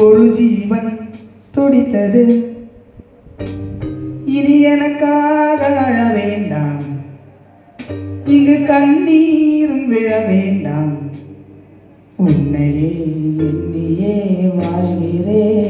ஒரு ஜீவன் துடித்தது. இனி எனக்காக அழ வேண்டாம். இங்கு கண்ணீரும் விழ வேண்டாம். உன்னையே எண்ணியே வாழ்கிறேன்.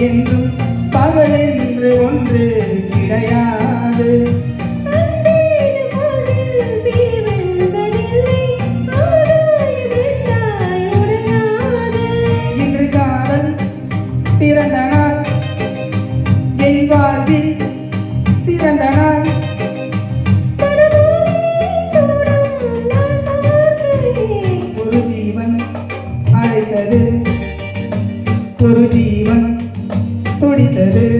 என்றும் tere